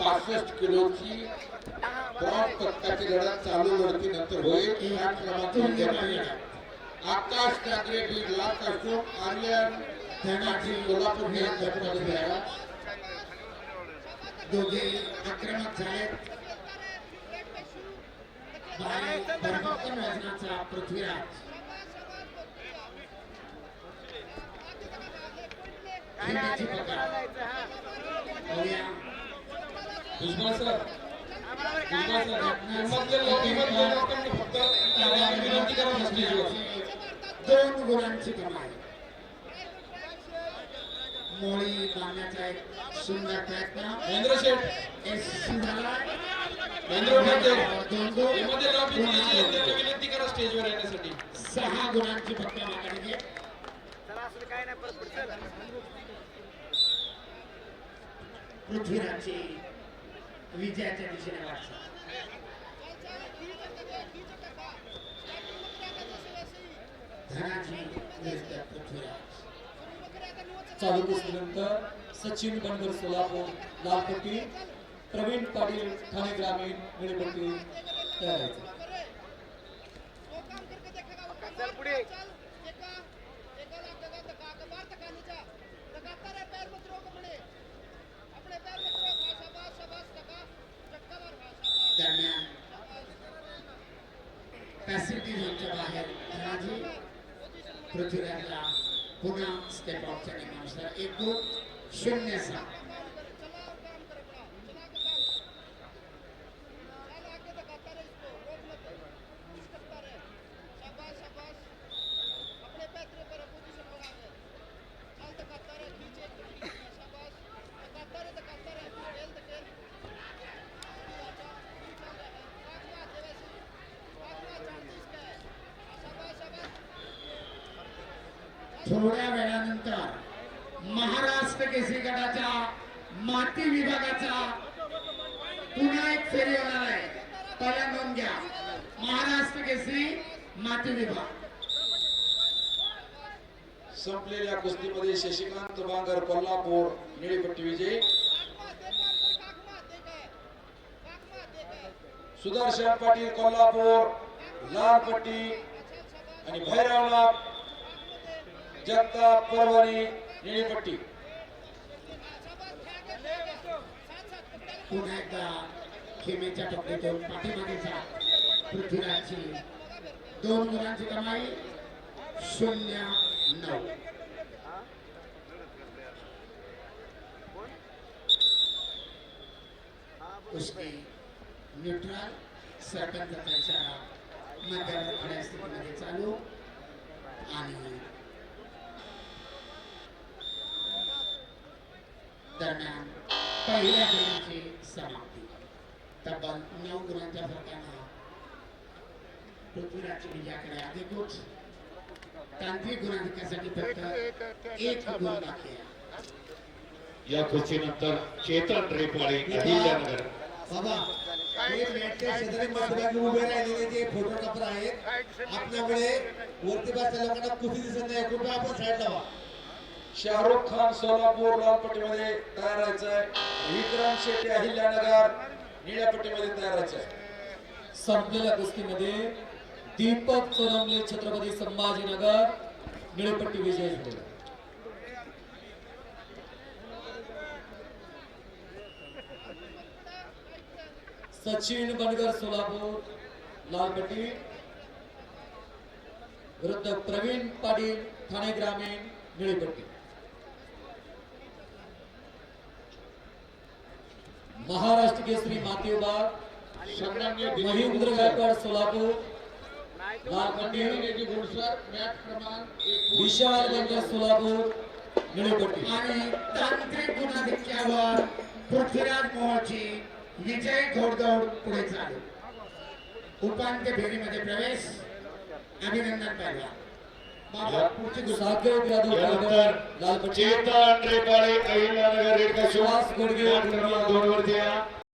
पासष्ट किलोची ब्रॉन्झ पदकाची लढत चालू लढती नंतर होईल. या क्रमांकावर आकाश ठाकरे बीड लाख अशोक आर्यन धनाजी कोल्हापूर हे गटमध्ये घ्यायला. दोघे आक्रमक वजनाचा पृथ्वीराज. भुजबळ सर भुजबळ सर मधले लोकांमध्ये लोकांनी फक्त विनंती करावी स्टेजवर दोन गुणांची कमाई मोळी बांधण्याचा एक सुंदर प्रयत्न. महेंद्र शेठ. एस झाला महेंद्र पाटील दोन दोन यामध्ये लॉबी जी आहे त्यांना विनंती करा स्टेजवर येण्यासाठी. सहा गुणांची फक्त मागणी पृथ्वीराजची विजयाच्या दिशेने वाटचाल धनाजी विरुद्ध पृथ्वीराज चालू कुस्तीनंतर सचिन बनगर सोलापूर लालपट्टी प्रवीण पाटील ठाणे ग्रामीण निळपट्टी तयार दरम्यान पॅसिफिक झोनच्या बाहेर धनाजी पृथ्वीराजला पुन्हा स्टेप ऑफच्या नियमानुसार एक दोन शून्य सहा थोड्या वेळानंतर महाराष्ट्र केसरी गटाच्या माती विभागाचा पुन्हा एक फेरी होणार आहे. पहिल्या नोंद घ्या. महाराष्ट्र केसरी माती विभाग. संपलेल्या कुस्तीमध्ये शशिकांत बांगर कोल्हापूर निळीपट्टी विजय. सुदर्शन पाटील कोल्हापूर लाल पट्टी आणि भैरवनाथ. जगताप परभणी निळीपट्टी. पुन्हा एकदा खेमेच्या पकडीतून पाठीमागेचा पृथ्वीराजची दोन गुणांची कमाई शून्य नऊ. कुस्ती न्यूट्रल सरपंचाचा इशारा मध्यावर खड्या स्थितीमध्ये चालू आणि दरम्यान पहिल्या गुणांची समाप्ती. तब्बल नऊ गुणांच्या फरकानं पृथ्वीराजची विजयाकडे अधिकृत. तांत्रिक गुणाधिक्यासाठी फक्त एक गुण बाकी आहे. या कुस्तीनंतर चेतन रेपाळे अहिल्यानगर. बाबा उभे राहिलेले जे फोटोग्राफर आहेत आपल्यामुळे वरती बसल्या लोकांना कुस्ती दिसत नाही. कृपया आपण साईड लावा. शाहरुख खान सोलापूर लाल पट्टीमध्ये तयार आहे. विक्रम शेट्टी अहिल्यानगर निळ्या पट्टीमध्ये तयार आहे. संपलेल्या कुस्तीमध्ये दीपक चोरमले छत्रपती संभाजीनगर निळपट्टी विजय झाले. सचिन बनगर सोलापूर लालपट्टी. विरुद्ध प्रवीण पाटील ठाणे ग्रामीण निळेपट्टी. महाराष्ट्र केसरी मातीबा महेंद्र गायकवाड सोलापूर. विशाल बनगर सोलापूर. निळपट्टी आणि तांत्रिक गुणाधिक्यावर पृथ्वीराज मोहची विजय घोडदौड पुढे चालू. उपांत्य फेरीमध्ये प्रवेश. अभिनंदन पहिला. चेतन रेपाळे अहिल्यानगर रेड सुहास गोडगे क्रमांक दोन वरती या.